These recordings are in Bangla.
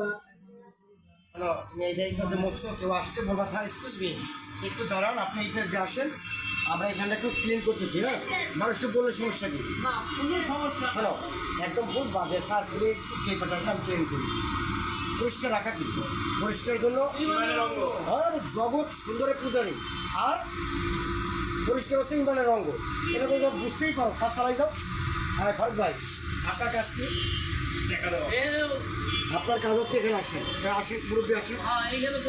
হ্যালো যে কাজে মৎস্য কেউ আসতে বলবা স্যার এক্সকিউজ মি একটু দাঁড়ান আপনি এই পাশে আসেন আমরা এখানে একটু ক্লিন করতেছি হ্যাঁ? মানুষকে বলে সমস্যা কি? শোনো একদম খুব বাজে স্যার প্লিজ আমি ক্লিন করি পরিষ্কার রাখা কিন্তু পরিষ্কারের জন্য আর জগৎ সুন্দরের পূজারি। আর পরিষ্কার হচ্ছে ইমানের রঙ্গ এটা তো সব বুঝতেই পারো। ফার্স্ট চালাই দাও। হ্যাঁ ভাই আপনার কাজ কি? আপনার কাজ হচ্ছে এখানে আসেন। হ্যাঁ, আসেন মুরব্বী আসেন।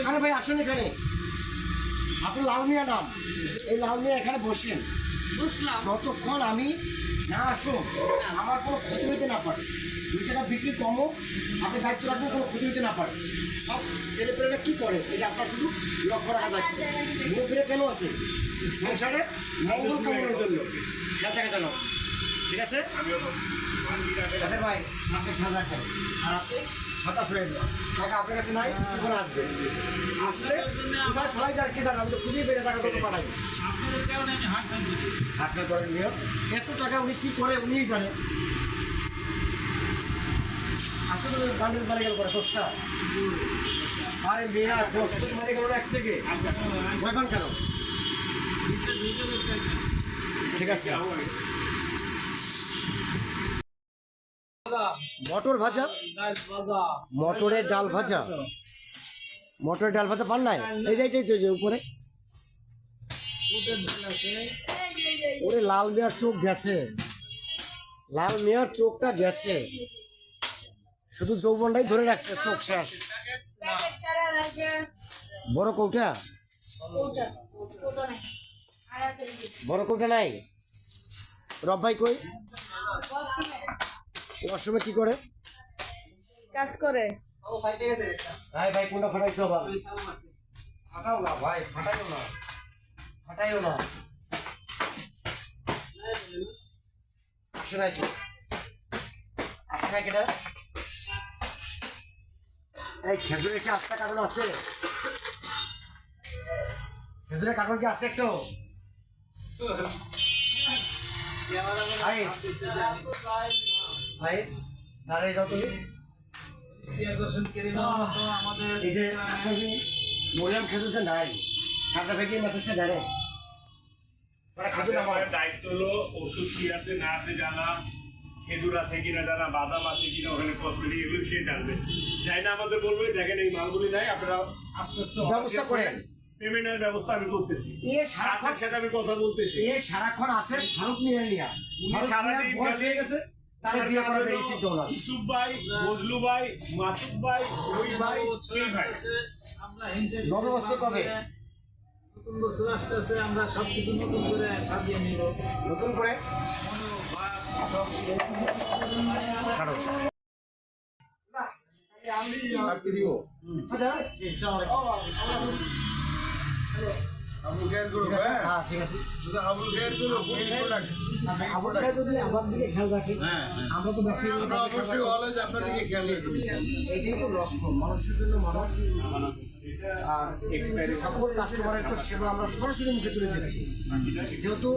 আরে ভাই আসেন এখানে। আপনি লাল মিয়া নাম। এই লাল মিয়া এখানে বসেন। যতক্ষণ আমি না আসো আমার কোনো ক্ষতি হইতে না পারে। দুই টাকা বিক্রি কমও আপনি দায়িত্ব রাখব কোনো ক্ষতি হইতে না পারে। সব ছেলেপেলেরা কী করে? এটা আপনার শুধু লক্ষ্য রাখা দায়িত্ব। মুরব্বীরা কেন আছে? সংসারে মঙ্গল কামনার জন্য। খেয়াল থাকে জানো ঠিক আছে? ভাই সামনে খেয়াল রাখেন। আর আপনি হতাশ হয়ে যান টাকা আপনার কাছে নাই, কি করে আসবে? আসলে কোথায় ফেলাই দেয় কি জান, আমি তো বেড়ে টাকা কত পাঠাই হাটটা করে নিয়ে এত টাকা উনি কি করে, উনিই জানে। আসলে বান্ডেল মারে গেল করে দশটা আরে মেয়েরা দশ মারে গেল এক থেকে কেন? ঠিক আছে। মটর ভাজা? মটরের ডাল ভাজা? মটরের ডাল ভাজা পান নাই? এই যে এইটাই তো উপরে। ওরে লাল মেয়ার চোখ গেছে। লাল মেয়ার চোখটা গেছে। শুধু যৌবনটাই ধরে রাখছে, চোখ শেষ। বড় কৌটা? বড় কৌটা নাই? রব ভাই কই? ওয়াশরুমে কি করে? কাজ করে। ভাই ভাই কোনটা ফাটাইছো বাবা ফাটাও না ভাই ফাটাইও না। ফাটাইও না। আসে না কি আসে না কেটা এই খেজুরের কি আস্তা কারণ আছে? খেজুরের কারণ কি আছে একটু? ভাই। ভাই দাঁড়িয়ে যাও তুমি এই যে মরিয়াম যে নাই খাতা ভেঙে আমার আমাদের দায়িত্ব হলো ওষুধ কি আছে না আছে জানা খেজুর আছে কিনা জানা বাদাম আছে কিনা ওখানে কসমেটিক এগুলো সে জানবে। যাই না আমাদের বলবে দেখেন এই মালগুলি নাই আপনারা আস্তে আস্তে ব্যবস্থা করেন। পেমেন্টের ব্যবস্থা আমি করতেছি। এ সারাক্ষণ সাথে আমি কথা বলতেছি। এ সারাক্ষণ আছে ফারুক মিয়া নিয়া। ফারুক বয়স হয়ে গেছে। তার বিয়ে ভাবনা আছে। ভাই ভাই মাসুদ ভাই রবি ভাই সেই ভাই আমরা হিংসা নবে বছর কবে? নতুন বছর আসতেছে আমরা সবকিছু নতুন করে সাজিয়ে নিব। নতুন করে? ছাড়ো। আচ্ছা, আসসালামু আলাইকুম। আবুল খেয়াল হ্যাঁ? হ্যাঁ ঠিক আছে। শুধু আবুল খেয়াল করো পুলিশ প্রোডাক্ট যদি আমার দিকে খেয়াল রাখেন হ্যাঁ, আমরা তো আমরা অবশ্যই অলওয়েজ আপনার দিকে খেয়াল এটাই তো লক্ষ্য মানুষের জন্য মানুষ আর সকল কাস্টমারের তো সেবা আমরা সরাসরি মুখে তুলে দিচ্ছি। যেহেতু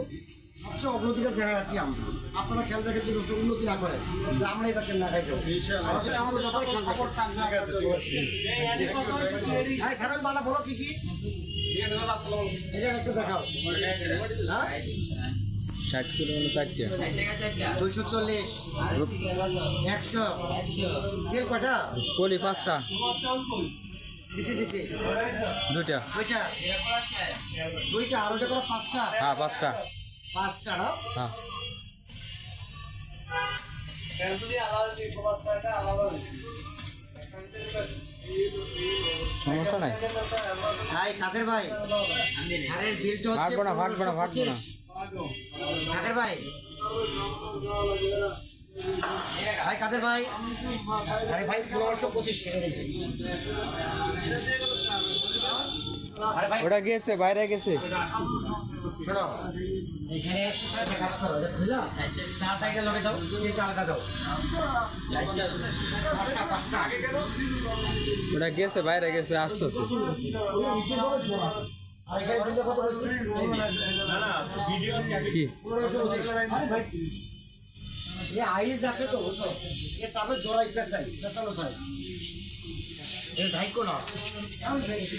সবচেয়ে অগ্রগতির জায়গায় আছি আমরা। আপনারা খেয়াল রাখেন যদি উন্নতি না করে যে আমরা এবার কেন না খাই যাব আমাদের ব্যাপারে খেয়াল হ্যাঁ স্যার বালা বলো কি কি? একটু দেখাও। হ্যাঁ? ষাট কিলো হলো চারটে। দুইশো চল্লিশ। একশো। তেল কটা কলি পাঁচটা। দুইটা। দুইটা। আর ওটা করে পাঁচটা? হ্যাঁ পাঁচটা। পাঁচটা না? হ্যাঁ। সমস্যা নাই। ভাই কাদের ভাই? সারের বিলটা হচ্ছে ফাটবো না, ফাটবো না, ফাটবো না। কাদের ভাই? ভাই কাদের ভাই? আরে ভাই পনেরোশো পঁচিশ ওটা গেছে বাইরে গেছে। শোনো এখানে একটা কাজ করো এটা বুঝলা চার সাইডে লগে দাও এই চালটা দাও। পাঁচটা পাঁচটা। ওটা গেছে বাইরে গেছে আসতেছে। আর এখানে বিলটা কত বলছি কি পনেরোশো পঁচিশ আরে ভাই এ আইস আছে তো বুঝছ? এ সাপে জোড়াই পেশাই পেশানো থাকে এটা ঢাইকো না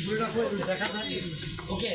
ঘুরে রাখো দেখা থাকে ওকে।